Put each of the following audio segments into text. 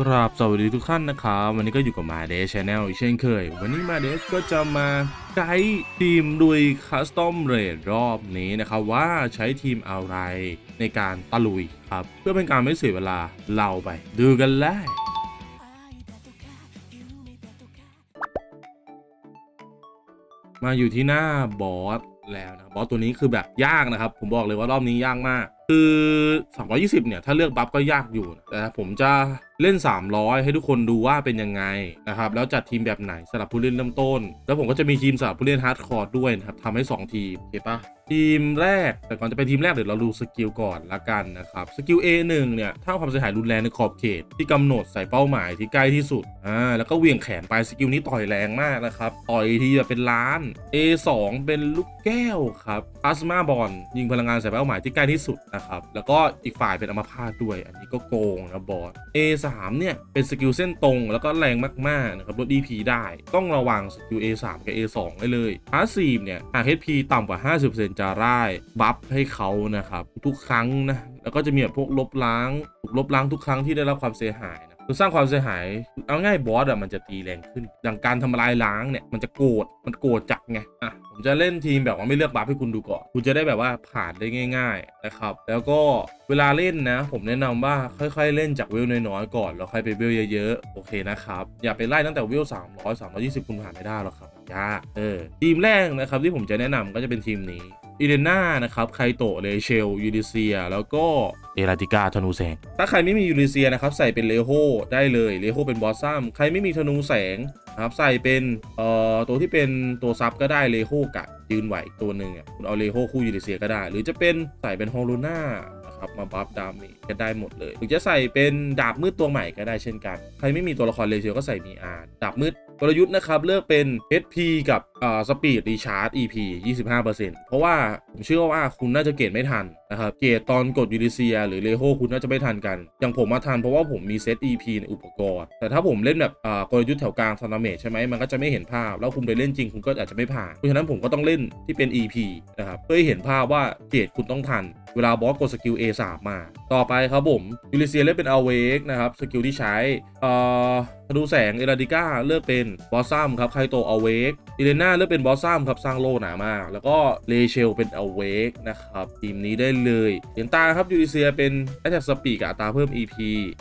กราบสวัสดีทุกท่านนะครับวันนี้ก็อยู่กับมาเดชแนลอีกเช่นเคย วันนี้มาเดชก็จะมาไกด์ทีมดุยคัสตอมเรดรอบนี้นะครับว่าใช้ทีมอะไรในการตะลุยครับ เพื่อเป็นการไม่เสียเวลาเราไป ดูกันเลยมาอยู่ที่หน้าบอส แล้วนะบอสตัวนี้คือแบบยากนะครับ ผมบอกเลยว่ารอบนี้ยากมาก คือ 220 เนี่ย ถ้าเลือกบัฟก็ยากอยู่ แต่ผมจะเล่น 300 ให้ทุกคนดูว่าเป็นยังไงนะครับแล้วจัดทีมแบบไหนสำหรับผู้เล่นเริ่มต้น แล้วผมก็จะมีทีมสำหรับผู้เล่นฮาร์ดคอร์ด้วยนะครับทำให้ 2 ทีมโอเคปะทีมแรกแต่ก่อนจะไปทีมแรกเดี๋ยวเราดูสกิลก่อนละกันนะครับสกิล A1 เนี่ยถ้าความเสียหายรุนแรงในขอบเขต ที่กำหนดใส่เป้าหมายที่ใกล้ที่สุดอ่าแล้วก็เวียงแขนไปสกิลนี้ต่อยแรงมากนะครับต่อยทีแบบเป็นล้าน A2 เป็นลูกแก้วครับพลาสมาบอลยิงพลังงานใส่เป้าหมายที่ใกล้ที่สุดนะครับแล้วก็อีกฝ่ายเป็นอัมพาตด้วย อันนี้ก็โกงนะบอส A3 เนี่ย เป็นสกิลเส้นตรงแล้วก็แรงมากๆนะครับลด EP ได้ต้องระวังสกิล A3 กับ A2 ได้เลยพาสซีฟเนี่ยหาก HP ต่ำกว่า 50%จะร่ายบัฟให้เขานะครับทุกครั้งนะแล้วก็จะมีแบบพวกลบล้างถูกลบล้างทุกครั้งที่ได้รับความเสียหายนะ คือสร้างความเสียหาย เอาง่ายบอสอะมันจะตีแรงขึ้น อย่างการทำลายล้างเนี่ยมันจะโกรธ มันโกรธจัดไง อะ ผมจะเล่นทีมแบบว่าไม่เลือกบัฟให้คุณดูก่อน คุณจะได้แบบว่าผ่านได้ง่าย ๆ นะครับ แล้วก็เวลาเล่นนะ ผมแนะนำว่าค่อยๆ เล่นจากเวลน้อยๆ ก่อน แล้วค่อยไปเวลเยอะๆ โอเคนะครับ อย่าไปไล่ตั้งแต่เวล300 320 คุณผ่านไม่ได้หรอกครับยากเออ ทีมแรกนะครับที่ผมจะแนะนำก็จะเป็นทีมนี้ อีเดน่านะครับไคโตะเลเชลยูดิเซีย แล้วก็เอราติกาธนูแสง ถ้าใครไม่มียูดิเซียนะครับใส่เป็นเลโฮได้เลยเลโฮเป็นบอสซัมใครไม่มีธนูแสงนะครับใส่เป็นเอ่อตัวที่เป็นตัวซับก็ได้เลโฮกะยืนไหวอีกตัวหนึ่งอะคุณเอาเลโฮคู่ยูดิเซียก็ได้ หรือจะเป็นใส่เป็นฮอลูน่านะครับมาบัฟดาเมจก็ได้หมดเลยหรือจะใส่เป็นดาบมืดตัวใหม่ก็ได้เช่นกัน ใครไม่มีตัวละครเลเชลก็ใส่มีอาร์ดาบมืด กลยุทธ์นะครับเลือกเป็น HP กับอ่าสปีดรีชาร์จ EP 25%เพราะว่าผมเชื่อว่าคุณน่าจะเก็บไม่ทันนะครับเกรดตอนกดยูดิเซีย หรือเลโฮคุณน่าจะไม่ทันกัน อย่างผมมาทันเพราะว่าผมมีเซต EP ในอุปกรณ์ แต่ถ้าผมเล่นแบบอ่ากลยุทธ์แถวกลางซานาเมจใช่ไหมมันก็จะไม่เห็นภาพ แล้วคุณไปเล่นจริงคุณก็อาจจะไม่ผ่าน เพราะฉะนั้นผมก็ต้องเล่นที่เป็น EP นะครับเพื่อให้เห็นภาพว่าเกรดคุณต้องทัน เวลาบอสกดสกิล A3 มา ต่อไปครับผมยูริเซียเล่นเป็นอเวกนะครับสกิลที่ใช้อ่อธนูแสงเอราดิก้าเลือกเป็นบอสซัมครับไคโตอเวกอิเลน่าเลือกเป็นบอสซัมครับสร้างโล่หนามากแล้วก็เลเชลเป็นอเวกนะครับทีมนี้ได้เลยเหรียญตาครับยูริเซียเป็นแอตแทกสปีกกับอัตราเพิ่ม EP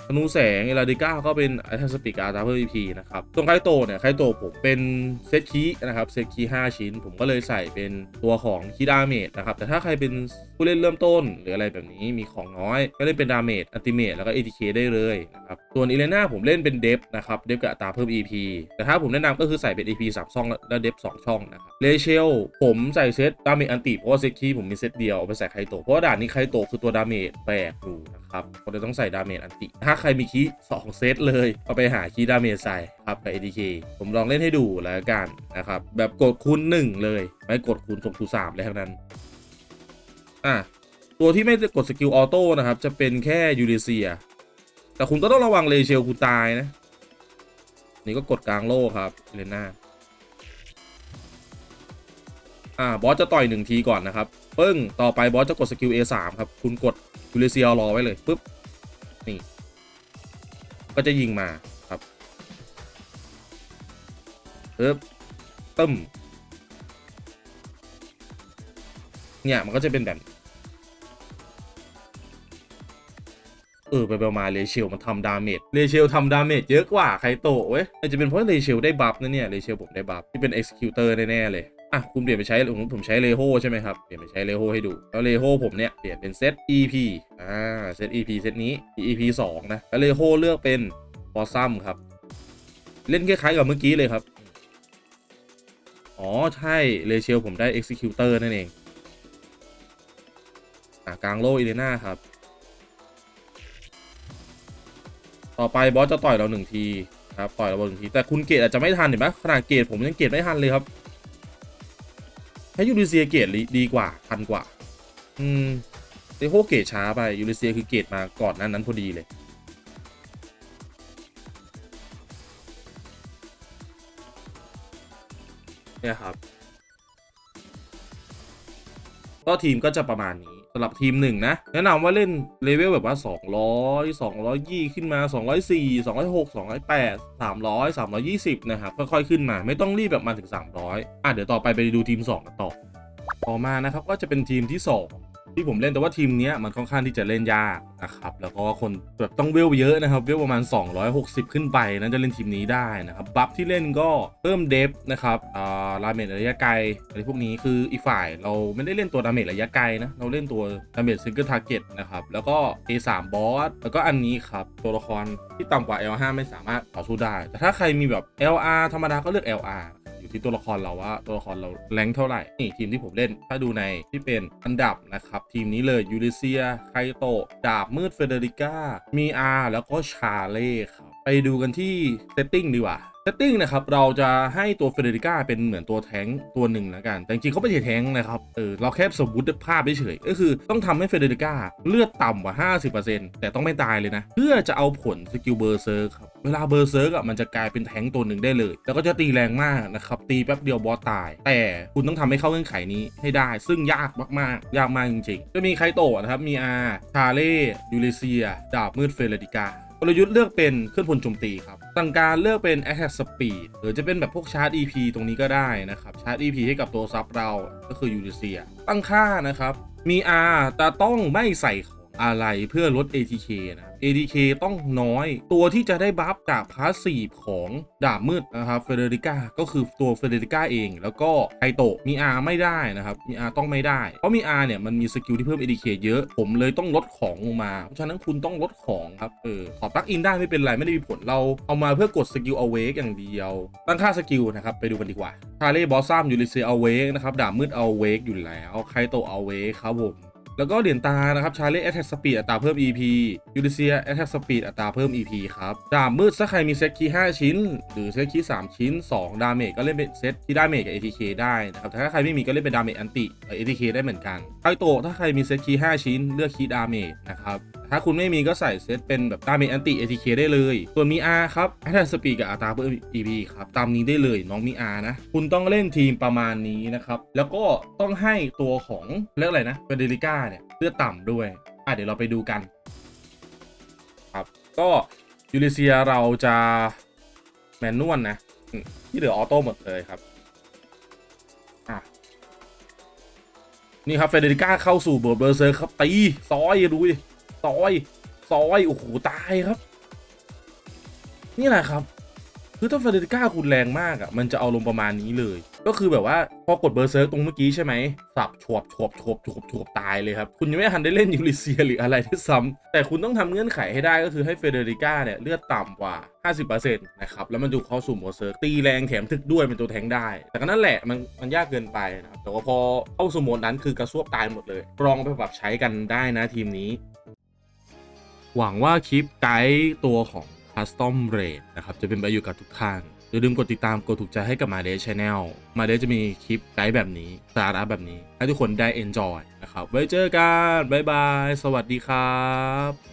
ธนูแสงเอราดิก้าก็เป็นแอตแทกสปีกกับอัตราเพิ่ม EP นะครับส่วนไคโตเนี่ยไคโตผมเป็นเซตคีนะครับเซตคี5ชิ้น ผมก็เลยใส่เป็นตัวของคีดาเมจนะครับแต่ถ้าใครเป็นผู้เล่นเริ่มต้น หรืออะไรแบบนี้มีของน้อย ก็เล่นเป็นดาเมจอัลติเมทแล้วก็ ATK ได้เลยนะครับส่วนอีเลน่าผมเล่นเป็นเดฟนะครับเดฟกับอัตราเพิ่ม EP แต่ถ้าผมแนะนำก็คือใส่เป็น EP 3ช่องแล้วเดฟ2ช่องนะครับเลเชลผมใส่เซตดาเมจอันติเพราะว่าเซตคีผมมีเซตเดียวไปใส่ไคโตเพราะด่านนี้ไคโตะคือตัวดาเมจแบกอยู่นะครับก็เลยต้องใส่ดาเมจอันติ ถ้าใครมีคี2เซตเลยก็ไปหาคีดาเมจใส่ครับกับ ATK ผมลองเล่นให้ดูแล้วกันนะครับ แบบกดคูณ1เลย ไม่กดคูณ2คูณ3เลยทั้งนั้น อะตัวที่ไม่ได้กดสกิลออโต้นะครับ จะเป็นแค่ยูริเซีย แต่คุณก็ต้องระวังเลเชลคุณตายนะ นี่ก็กดกลางโล่ครับเลน่าอ่าบอสจะต่อยหนึ่งทีก่อนนะครับ ปึ้ง ต่อไปบอสจะกดสกิล A3 ครับ คุณกดยูริเซียรอไว้เลยปุ๊บ นี่ ก็จะยิงมาครับปึ๊บตึ้ม เนี่ย มันก็จะเป็นแบบ เออ ไปไปมาเลเชลมันทำดาเมจเลเชลทำดาเมจเยอะกว่าไคโตะเว้ยอาจจะเป็นเพราะเลเชลได้บัฟนะเนี่ยเลเชลผมได้บัฟที่เป็น Executor แน่ๆเลย อะคุณเปลี่ยนไปใช้ผมผมใช้เลโฮใช่ไหมครับ เปลี่ยนไปใช้เลโฮให้ดู แล้วเลโฮผมเนี่ยเปลี่ยนเป็นเซต EP อ่าเซต EP เซตนี้ EP 2 นะ แล้วเลโฮเลือกเป็นบอสซัมครับ เล่นคล้ายๆกับเมื่อกี้เลยครับ อ๋อ ใช่เลเชลผมได้ Executor นั่นเอง อะกลางโลอีเลน่าครับ ต่อไปบอสจะต่อยเราหนึ่งทีครับ ต่อยเราหนึ่งที แต่คุณเกตอาจจะไม่ทันเห็นไหมขนาดเกตผมยังเกตไม่ทันเลยครับ ให้ยูริเซียเกตดีกว่าทันกว่า อืมเดโฮเกตช้าไปยูริเซียคือเกตมาก่อนนั้นนั้นพอดีเลย เนี่ยครับก็ทีมก็จะประมาณนี้ สำหรับทีมหนึ่งนะ แนะนำว่าเล่นเลเวลแบบว่า 200 220 ขึ้นมา 204 206 208 300 320 นะครับ ค่อยๆ ขึ้นมา ไม่ต้องรีบแบบมาถึง 300 อะ เดี๋ยวต่อไปไปดูทีม 2 กันต่อ ต่อมานะครับ ก็จะเป็นทีมที่ 2 ที่ผมเล่นแต่ว่าทีมเนี้ยมันค่อนข้างที่จะเล่นยากนะครับแล้วก็คนแบบต้องเวลเยอะนะครับเวลประมาณ 260 ขึ้นไปนั้นจะเล่นทีมนี้ได้นะครับบัฟที่เล่นก็เพิ่มเดฟนะครับอ่าลาเมจระยะไกลอะไรพวกนี้คืออีกฝ่ายเราไม่ได้เล่นตัวดาเมจระยะไกลนะเราเล่นตัวดาเมจซิงเกิลทาร์เก็ตนะครับแล้วก็ A3 บอสแล้วก็อันนี้ครับตัวละครที่ต่ำกว่า L5 ไม่สามารถต่อสู้ได้ แต่ถ้าใครมีแบบ LR ธรรมดาก็เลือก LR อยู่ที่ตัวละครเราว่าตัวละครเราแรงเท่าไหร่นี่ทีมที่ผมเล่น ถ้าดูในที่เป็นอันดับนะครับ ทีมนี้เลยยูริเซียไคโตะดาบมืดเฟเดริก้ามีอาแล้วก็ชาเล่ครับไปดูกันที่เซตติ้งดีกว่าเซตติ้งนะครับ เราจะให้ตัวเฟเดริก้าเป็นเหมือนตัวแท้งตัวหนึ่งแล้วกัน แต่จริงเขาไม่ใช่แท้งนะครับ เออ เราแค่สมมติภาพเฉยก็คือต้องทำให้เฟเดริก้าเลือดต่ำกว่า 50%แต่ต้องไม่ตายเลยนะ เพื่อจะเอาผลสกิลเบอร์เซอร์ครับ เวลาเบอร์เซิร์กอะมันจะกลายเป็นแท้งตัวหนึ่งได้เลย แล้วก็จะตีแรงมากนะครับ ตีแป๊บเดียวบอสตาย แต่คุณต้องทำให้เข้าเงื่อนไขนี้ให้ได้ ซึ่งยากมากๆ ยากมากจริงๆ จะมีไคโตะนะครับ มีอาชาเล่ยูเลเซีย ดาบมืดเฟรดิกากลยุทธ์เลือกเป็นเครื่องพลโจมตีครับ สั่งการเลือกเป็น Attack Speed หรือจะเป็นแบบพวกชาร์จ EP ตรงนี้ก็ได้นะครับ ชาร์จ EP ให้กับตัวซับเรา ก็คือยูริเซีย ตั้งค่านะครับ มี R แต่ต้องไม่ใส่ข อะไรเพื่อลด ATK นะ ATK ต้องน้อย ตัวที่จะได้บัฟจากพาสซีฟของดาบมืดนะครับเฟเดริก้าก็คือตัวเฟเดริก้าเอง แล้วก็ไคโตะมี R ไม่ได้นะครับ มี R ต้องไม่ได้ เพราะมี R เนี่ยมันมีสกิลที่เพิ่ม ATK เยอะ ผมเลยต้องลดของลงมา เพราะฉะนั้นคุณต้องลดของครับ เออ ขอปลักอินได้ไม่เป็นไรไม่ได้มีผล เราเอามาเพื่อกดสกิลเอาเวกอย่างเดียว ตั้งค่าสกิลนะครับ ไปดูกันดีกว่าทาเล่บอสซัมยูริเซียเอาเวกนะครับ ดาบมืดเอาเวกอยู่แล้ว ไคโตะเอาเวกครับผม แล้วก็เหรียญตานะครับชาเล่ Attack Speed อัตราเพิ่ม EP ยูริเซีย Attack Speed อัตราเพิ่ม EP ครับดาบมืดถ้าใครมีเซตคีย์5ชิ้น หรือเซตคีย์3ชิ้น 2 ดาเมจก็เล่นเป็นเซตที่ดาเมจกับ ATK ได้นะครับแต่ถ้าใครไม่มีก็เล่นเป็นดาเมจอันติเอ่อ ATK ได้เหมือนกันไคโตะถ้าใครมีเซตคีย์5ชิ้น เลือกคีย์ดาเมจนะครับ ถ้าคุณไม่มีก็ใส่เซตเป็นแบบดาเมจอันติ ATK ได้เลย ส่วนมี R ครับ Attack Speed กับอัตราเพิ่ม EP ครับ ตามนี้ได้เลยน้องมี R นะ คุณต้องเล่นทีมประมาณนี้นะครับ แล้วก็ต้องให้ตัวของเรียกอะไรนะเฟเดริก้าเนี่ยเลือดต่ำด้วย อะเดี๋ยวเราไปดูกัน ครับ ก็ยูริเซียเราจะแมนนวลนะที่เหลือออโต้หมดเลยครับอะนี่ครับเฟเดริก้าเข้าสู่เบอร์เบอร์เซอร์ครับตีซอยดูดิ ซอยซอยโอ้โหตายครับ นี่แหละครับ คือถ้าเฟเดริก้าคุณแรงมากอะ่ะ มันจะเอาลงประมาณนี้เลย ก็คือแบบว่าพอกดเบอร์เซิร์กตรงเมื่อกี้ใช่ไหมสับฉวบฉวบฉวบฉวบฉวบตายเลยครับ คุณยังไม่ทันได้เล่นยูริเซียหรืออะไรที่ซ้ำแต่คุณต้องทำเงื่อนไขให้ได้ก็คือให้เฟเดริก้าเนี่ยเลือดต่ำกว่า 50%นะครับ แล้วมันดูเข้าสู่เบอร์เซิร์กตีแรงแถมถึกด้วยเป็นตัวแทงได้ แต่ก็นั่นแหละมันมันยากเกินไปนะครับแต่ว่าพอเข้าสู่โหมดนั้นคือกระซวบตายหมดเลยลองไปปรับใช้กันได้นะทีมนี้ หวังว่าคลิปไกด์ตัวของ Custom Rate นะครับ จะเป็นประโยชน์กับทุกท่านอย่าลืมกดติดตามกดถูกใจให้กับมาเดช Channel มาเดชจะมีคลิปไกด์แบบนี้สาระแบบนี้ ให้ทุกคนได้ enjoy นะครับ ไว้เจอกัน บ๊ายบาย สวัสดีครับ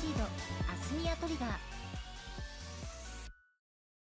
シードアスニアトリガー。